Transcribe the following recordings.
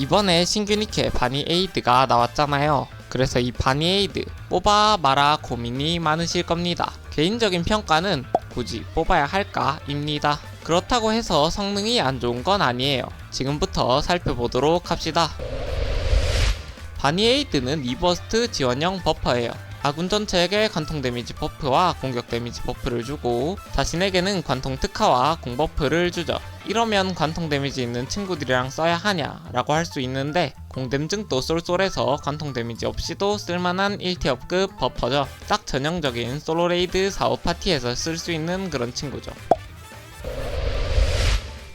이번에 신규 니케 바니 에이드가 나왔잖아요. 그래서 이 바니 에이드 뽑아 마라 고민이 많으실 겁니다. 개인적인 평가는 굳이 뽑아야 할까입니다. 그렇다고 해서 성능이 안 좋은 건 아니에요. 지금부터 살펴보도록 합시다. 바니에이드는 리버스트 지원형 버퍼예요. 아군 전체에게 관통 데미지 버프와 공격 데미지 버프를 주고 자신에게는 관통 특화와 공 버프를 주죠. 이러면 관통 데미지 있는 친구들이랑 써야 하냐 라고 할 수 있는데 공댐증도 쏠쏠해서 관통 데미지 없이도 쓸만한 1티업급 버퍼죠. 딱 전형적인 솔로레이드 4, 5 파티에서 쓸 수 있는 그런 친구죠.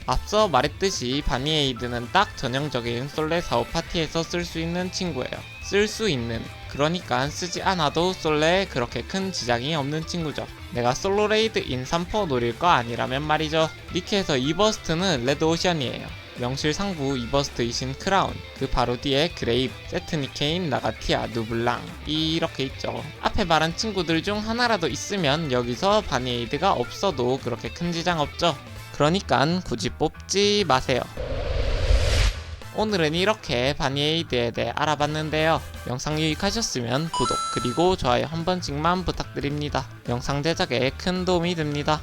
앞서 말했듯이 바니에이드는 딱 전형적인 솔레 4, 5 파티에서 쓸 수 있는 친구예요. 쓸 수 있는 그러니까 쓰지 않아도 솔레에 그렇게 큰 지장이 없는 친구죠. 내가 솔로 레이드인 3포 노릴 거 아니라면 말이죠. 니케에서 이버스트는 레드 오션이에요. 명실상부 이버스트이신 크라운, 그 바로 뒤에 그레이브, 세트니케인, 나가티아, 누블랑 이렇게 있죠. 앞에 말한 친구들 중 하나라도 있으면 여기서 바니에이드가 없어도 그렇게 큰 지장 없죠. 그러니까 굳이 뽑지 마세요. 오늘은 이렇게 바니에이드에 대해 알아봤는데요. 영상 유익하셨으면 구독 그리고 좋아요 한 번씩만 부탁드립니다. 영상 제작에 큰 도움이 됩니다.